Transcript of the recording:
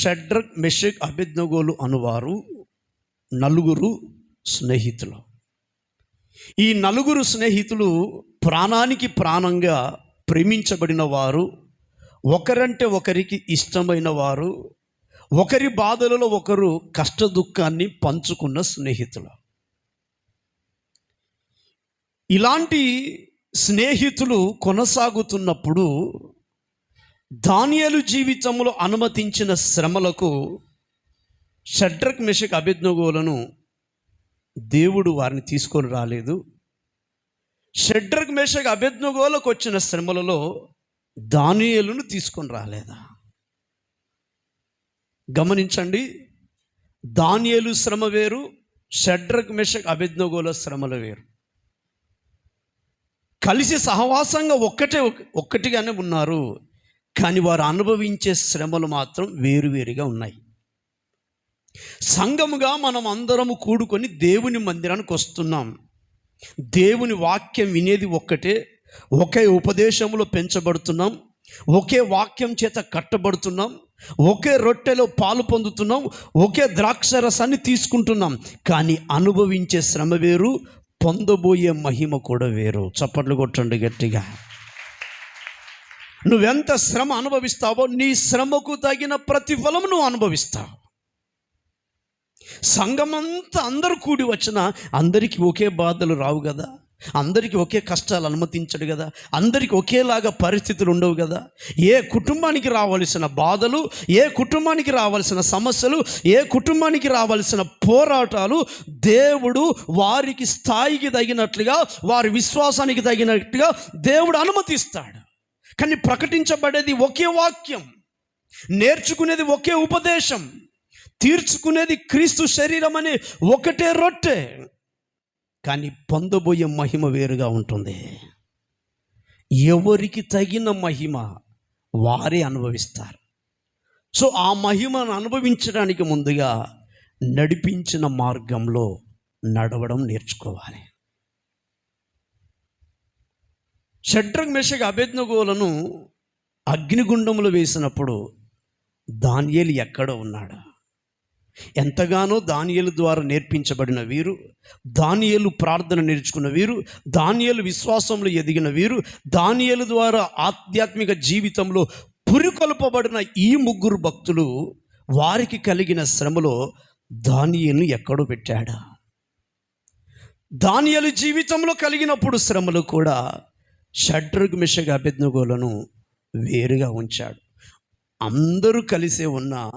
షడ్రక్ మెషక్ అభిజ్ఞగోలు అనువారు నలుగురు స్నేహితులు. ఈ నలుగురు స్నేహితులు ప్రాణానికి ప్రాణంగా ప్రేమించబడిన వారు ఒకరంటే ఒకరికి ఇష్టమైన వారు ఒకరి బాధలలో ఒకరు కష్ట దుఃఖాన్ని పంచుకున్న స్నేహితులు. ఇలాంటి స్నేహితులు కొనసాగుతున్నప్పుడు దానియలు జీవితంలో అనుమతించిన శ్రమలకు షడ్రక్ మెషక్ అభిజ్ఞగోలను దేవుడు వారిని తీసుకొని రాలేదు. షడ్రక్ మేషక్ అభిజ్ఞగోలకు వచ్చిన శ్రమలలో దానియలును తీసుకొని రాలేదా? గమనించండి దానియలు శ్రమ వేరు షడ్రక్ మెషక్ అభిజ్ఞగోల శ్రమలు వేరు. కలిసి సహవాసంగా ఒక్కటే ఒక్కటిగానే ఉన్నారు. కానీ వారు అనుభవించే శ్రమలు మాత్రం వేరువేరుగా ఉన్నాయి. సంఘముగా మనం అందరము కూడుకొని దేవుని మందిరానికి వస్తున్నాం. దేవుని వాక్యం వినేది ఒక్కటే ఒకే ఉపదేశంలో పెంచబడుతున్నాం ఒకే వాక్యం చేత కట్టబడుతున్నాం ఒకే రొట్టెలో పాలు పొందుతున్నాం ఒకే ద్రాక్ష రసాన్ని తీసుకుంటున్నాం. కానీ అనుభవించే శ్రమ వేరు పొందబోయే మహిమ కూడా వేరు. చప్పట్లు కొట్టండి గట్టిగా. నువ్వెంత శ్రమ అనుభవిస్తావో నీ శ్రమకు తగిన ప్రతిఫలం నువ్వు అనుభవిస్తావు. సంఘమంతా అందరూ కూడి వచ్చినా అందరికీ ఒకే బాధలు రావు కదా. అందరికీ ఒకే కష్టాలు అనుమతించడు కదా. అందరికీ ఒకేలాగా పరిస్థితులు ఉండవు కదా. ఏ కుటుంబానికి రావాల్సిన బాధలు ఏ కుటుంబానికి రావాల్సిన సమస్యలు ఏ కుటుంబానికి రావాల్సిన పోరాటాలు దేవుడు వారికి స్థాయికి తగినట్లుగా వారి విశ్వాసానికి తగినట్టుగా దేవుడు అనుమతిస్తాడు. కానీ ప్రకటించబడేది ఒకే వాక్యం. నేర్చుకునేది ఒకే ఉపదేశం. తీర్చుకునేది క్రీస్తు శరీరం అనే ఒకటే రొట్టె. కానీ పొందబోయే మహిమ వేరుగా ఉంటుంది. ఎవరికి తగిన మహిమ వారే అనుభవిస్తారు. సో ఆ మహిమను అనుభవించడానికి ముందుగా నడిపించిన మార్గంలో నడవడం నేర్చుకోవాలి. షడ్రంగ్ మెషక అభేజ్ఞగోలను అగ్నిగుండములు వేసినప్పుడు దానియేలు ఎక్కడ ఉన్నాడా? ఎంతగానో దానియలు ద్వారా నేర్పించబడిన వీరు దానియలు ప్రార్థన నేర్చుకున్న వీరు దానియలు విశ్వాసంలో ఎదిగిన వీరు దానియలు ద్వారా ఆధ్యాత్మిక జీవితంలో పురికొల్పబడిన ఈ ముగ్గురు భక్తులు వారికి కలిగిన శ్రమలో దానియలను ఎక్కడో పెట్టాడా? దానియలు జీవితంలో కలిగినప్పుడు శ్రమలు కూడా షడ్రగ్ మిషగా అభ్యర్థగోలను వేరుగా ఉంచాడు. అందరూ కలిసే ఉన్న